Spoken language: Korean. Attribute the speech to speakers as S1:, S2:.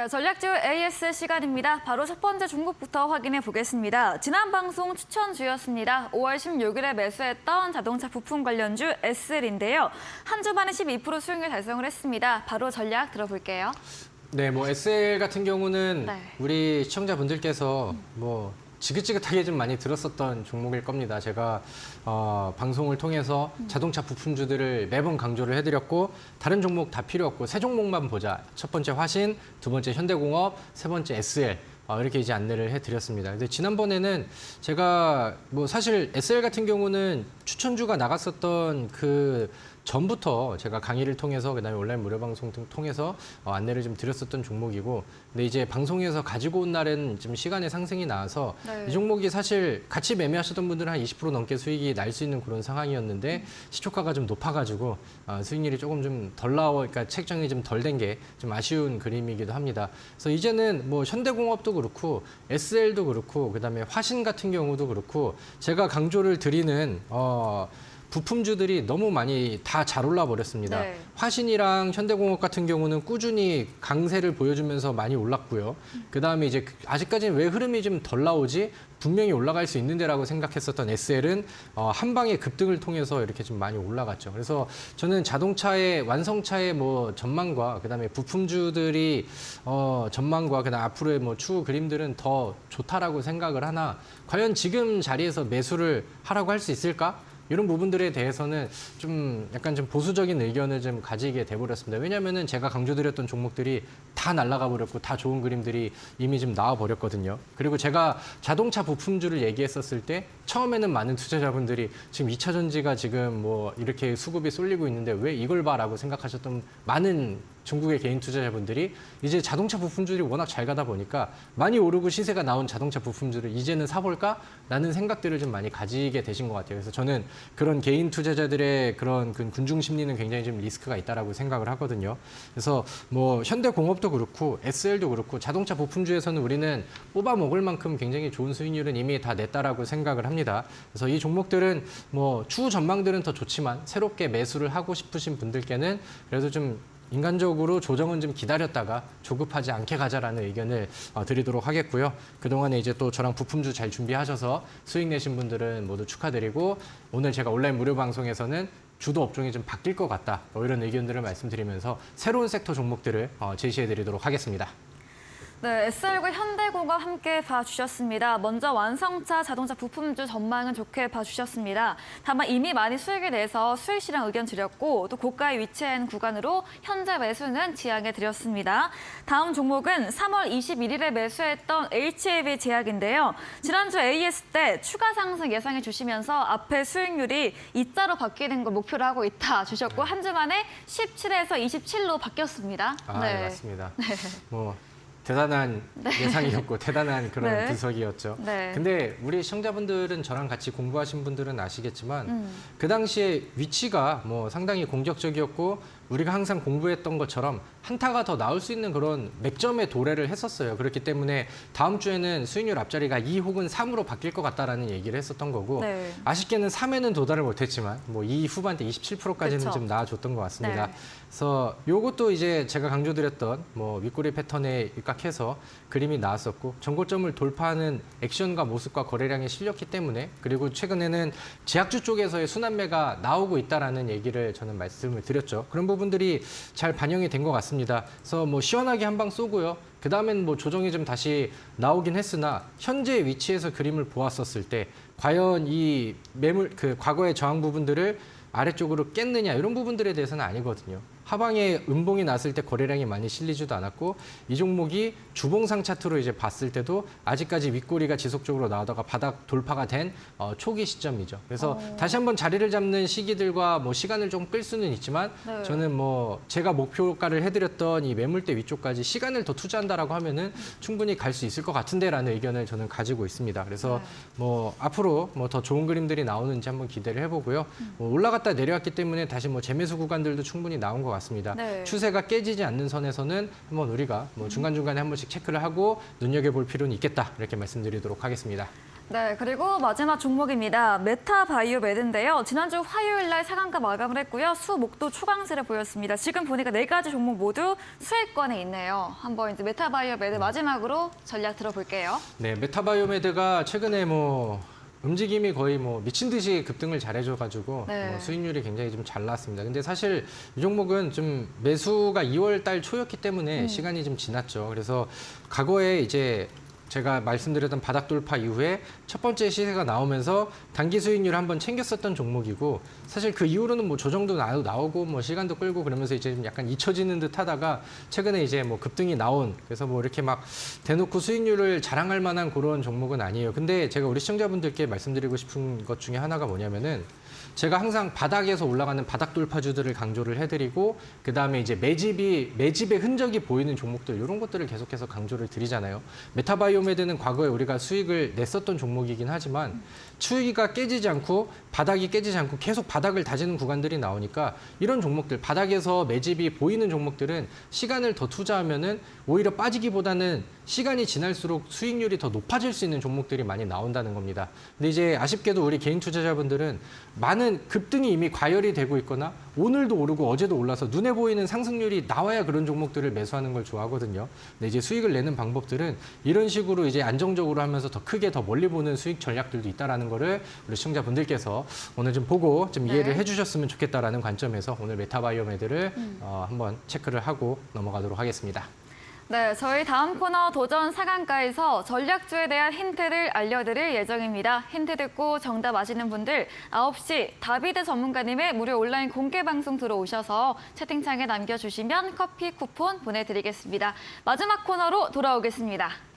S1: 네, 전략지우 AS 시간입니다. 바로 첫 번째 종목부터 확인해 보겠습니다. 지난 방송 추천주였습니다. 5월 16일에 매수했던 자동차 부품 관련주 SL인데요. 한 주 만에 12% 수익률 달성을 했습니다. 바로 전략 들어볼게요.
S2: 네, 뭐 SL 같은 경우는
S1: 네.
S2: 우리 시청자분들께서 뭐 지긋지긋하게 좀 많이 들었었던 종목일 겁니다. 제가 어, 방송을 통해서 자동차 부품주들을 매번 강조를 해드렸고 다른 종목 다 필요 없고 세 종목만 보자. 첫 번째 화신, 두 번째 현대공업, 세 번째 SL. 어, 이렇게 이제 안내를 해드렸습니다. 근데 지난번에는 제가 뭐 사실 SL 같은 경우는 추천주가 나갔었던 그 전부터 제가 강의를 통해서 그다음에 온라인 무료 방송 등 통해서 어, 안내를 좀 드렸었던 종목이고 근데 이제 방송에서 가지고 온 날은 좀 시간의 상승이 나와서
S1: 네.
S2: 이 종목이 사실 같이 매매하셨던 분들은 한 20% 넘게 수익이 날 수 있는 그런 상황이었는데 시초가가 좀 높아가지고 어, 수익률이 조금 좀 덜 나와 그러니까 책정이 좀 덜 된 게 좀 아쉬운 그림이기도 합니다. 그래서 이제는 뭐 현대공업도 그렇고 SL도 그렇고 그다음에 화신 같은 경우도 그렇고 제가 강조를 드리는 어. 부품주들이 너무 많이 다 잘 올라 버렸습니다.
S1: 네.
S2: 화신이랑 현대공업 같은 경우는 꾸준히 강세를 보여주면서 많이 올랐고요. 그 다음에 이제 그- 아직까지는 왜 흐름이 좀 덜 나오지? 분명히 올라갈 수 있는데라고 생각했었던 SL은 어, 한 방의 급등을 통해서 이렇게 좀 많이 올라갔죠. 그래서 저는 자동차의 완성차의 뭐 전망과 그다음에 부품주들이 어, 전망과 그다음 앞으로의 뭐 추후 그림들은 더 좋다라고 생각을 하나 과연 지금 자리에서 매수를 하라고 할 수 있을까? 이런 부분들에 대해서는 좀 약간 좀 보수적인 의견을 좀 가지게 돼버렸습니다. 왜냐하면은 제가 강조드렸던 종목들이 다 날아가 버렸고 다 좋은 그림들이 이미 좀 나와 버렸거든요. 그리고 제가 자동차 부품주를 얘기했었을 때 처음에는 많은 투자자분들이 지금 2차 전지가 지금 뭐 이렇게 수급이 쏠리고 있는데 왜 이걸 봐라고 생각하셨던 많은 중국의 개인 투자자분들이 이제 자동차 부품주들이 워낙 잘 가다 보니까 많이 오르고 시세가 나온 자동차 부품주를 이제는 사볼까? 라는 생각들을 좀 많이 가지게 되신 것 같아요. 그래서 저는 그런 개인 투자자들의 그런 그 군중 심리는 굉장히 좀 리스크가 있다라고 생각을 하거든요. 그래서 뭐 현대공업도 그렇고 SL도 그렇고 자동차 부품주에서는 우리는 뽑아 먹을 만큼 굉장히 좋은 수익률은 이미 다 냈다라고 생각을 합니다. 그래서 이 종목들은 뭐 추후 전망들은 더 좋지만 새롭게 매수를 하고 싶으신 분들께는 그래도 좀 인간적으로 조정은 좀 기다렸다가 조급하지 않게 가자라는 의견을 어, 드리도록 하겠고요. 그동안에 이제 또 저랑 부품주 잘 준비하셔서 수익 내신 분들은 모두 축하드리고 오늘 제가 온라인 무료 방송에서는 주도 업종이 좀 바뀔 것 같다. 뭐 이런 의견들을 말씀드리면서 새로운 섹터 종목들을 어, 제시해 드리도록 하겠습니다.
S1: 네, SL과 현대공업 함께 봐주셨습니다. 먼저 완성차 자동차 부품주 전망은 좋게 봐주셨습니다. 다만 이미 많이 수익을 내서 수익 실현 의견 드렸고 또 고가에 위치한 구간으로 현재 매수는 지양해 드렸습니다. 다음 종목은 3월 21일에 매수했던 HAB 제약인데요. 지난주 AS 때 추가 상승 예상해 주시면서 앞에 수익률이 이자로 바뀌는 걸 목표로 하고 있다 주셨고 한 주 만에 17에서 27로 바뀌었습니다.
S2: 아, 네. 맞습니다. 뭐 대단한 예상이었고 대단한 그런
S1: 네.
S2: 분석이었죠.
S1: 네.
S2: 근데 우리 시청자분들은 저랑 같이 공부하신 분들은 아시겠지만
S1: 음.
S2: 그 당시에 위치가 뭐 상당히 공격적이었고 우리가 항상 공부했던 것처럼 한타가 더 나올 수 있는 그런 맥점의 도래를 했었어요. 그렇기 때문에 다음 주에는 수익률 앞자리가 2 혹은 3으로 바뀔 것 같다라는 얘기를 했었던 거고
S1: 네.
S2: 아쉽게는 3에는 도달을 못했지만 뭐 2 후반대 27%까지는
S1: 그쵸.
S2: 좀 나아줬던 것 같습니다.
S1: 네.
S2: 그래서 요것도 이제 제가 강조드렸던 뭐 윗꼬리 패턴에 입각 해서 그림이 나왔었고 전고점을 돌파하는 액션과 모습과 거래량이 실렸기 때문에 그리고 최근에는 제약주 쪽에서의 순환매가 나오고 있다라는 얘기를 저는 말씀을 드렸죠. 그런 부분들이 잘 반영이 된 것 같습니다. 그래서 뭐 시원하게 한 방 쏘고요. 그 다음엔 뭐 조정이 좀 다시 나오긴 했으나 현재 위치에서 그림을 보았었을 때 과연 이 매물 그 과거의 저항 부분들을 아래쪽으로 깼느냐 이런 부분들에 대해서는 아니거든요. 하방에 음봉이 났을 때 거래량이 많이 실리지도 않았고 이 종목이 주봉상 차트로 이제 봤을 때도 아직까지 윗꼬리가 지속적으로 나오다가 바닥 돌파가 된 어, 초기 시점이죠. 그래서 다시 한번 자리를 잡는 시기들과 뭐 시간을 좀 끌 수는 있지만
S1: 네.
S2: 저는 뭐 제가 목표가를 해드렸던 이 매물대 위쪽까지 시간을 더 투자한다라고 하면은 충분히 갈 수 있을 것 같은데라는 의견을 저는 가지고 있습니다. 그래서
S1: 네.
S2: 뭐 앞으로 뭐 더 좋은 그림들이 나오는지 한번 기대를 해보고요. 뭐 올라 갔다 내려왔기 때문에 다시 뭐 재매수 구간들도 충분히 나온 것 같습니다.
S1: 네.
S2: 추세가 깨지지 않는 선에서는 한번 우리가 뭐 중간중간에 한 번씩 체크를 하고 눈여겨볼 필요는 있겠다 이렇게 말씀드리도록 하겠습니다.
S1: 네, 그리고 마지막 종목입니다. 메타바이오메드인데요. 지난주 화요일 날 상한가 마감을 했고요. 수 목도 초강세를 보였습니다. 지금 보니까 네 가지 종목 모두 수혜권에 있네요. 한번 이제 메타바이오메드 마지막으로 전략 들어볼게요.
S2: 네, 메타바이오메드가 최근에 뭐 움직임이 거의 뭐 미친 듯이 급등을 잘해줘가지고
S1: 네.
S2: 뭐 수익률이 굉장히 좀 잘 나왔습니다. 근데 사실 이 종목은 좀 매수가 2월 달 초였기 때문에 시간이 좀 지났죠. 그래서 과거에 이제 제가 말씀드렸던 바닥 돌파 이후에 첫 번째 시세가 나오면서 단기 수익률을 한번 챙겼었던 종목이고 사실 그 이후로는 뭐 조정도 나- 나오고 뭐 시간도 끌고 그러면서 이제 좀 약간 잊혀지는 듯 하다가 최근에 이제 뭐 급등이 나온 그래서 뭐 이렇게 막 대놓고 수익률을 자랑할 만한 그런 종목은 아니에요. 근데 제가 우리 시청자분들께 말씀드리고 싶은 것 중에 하나가 뭐냐면은 제가 항상 바닥에서 올라가는 바닥 돌파주들을 강조를 해드리고 그 다음에 이제 매집이 매집의 흔적이 보이는 종목들 이런 것들을 계속해서 강조를 드리잖아요. 메타바이오 메드는 과거에 우리가 수익을 냈었던 종목이긴 하지만 추이가 깨지지 않고 바닥이 깨지지 않고 계속 바닥을 다지는 구간들이 나오니까 이런 종목들 바닥에서 매집이 보이는 종목들은 시간을 더 투자하면은 오히려 빠지기보다는 시간이 지날수록 수익률이 더 높아질 수 있는 종목들이 많이 나온다는 겁니다. 근데 이제 아쉽게도 우리 개인 투자자분들은 많은 급등이 이미 과열이 되고 있거나 오늘도 오르고 어제도 올라서 눈에 보이는 상승률이 나와야 그런 종목들을 매수하는 걸 좋아하거든요. 근데 이제 수익을 내는 방법들은 이런 식으로 이제 안정적으로 하면서 더 크게 더 멀리 보는 수익 전략들도 있다라는 거를 우리 시청자분들께서 오늘 좀 보고 좀 이해를
S1: 네.
S2: 해주셨으면 좋겠다라는 관점에서 오늘 메타바이오메드를 어, 한번 체크를 하고 넘어가도록 하겠습니다.
S1: 네, 저희 다음 코너 도전 사강가에서 전략주에 대한 힌트를 알려드릴 예정입니다. 힌트 듣고 정답 아시는 분들 9시 다비드 전문가님의 무료 온라인 공개 방송 들어오셔서 채팅창에 남겨주시면 커피 쿠폰 보내드리겠습니다. 마지막 코너로 돌아오겠습니다.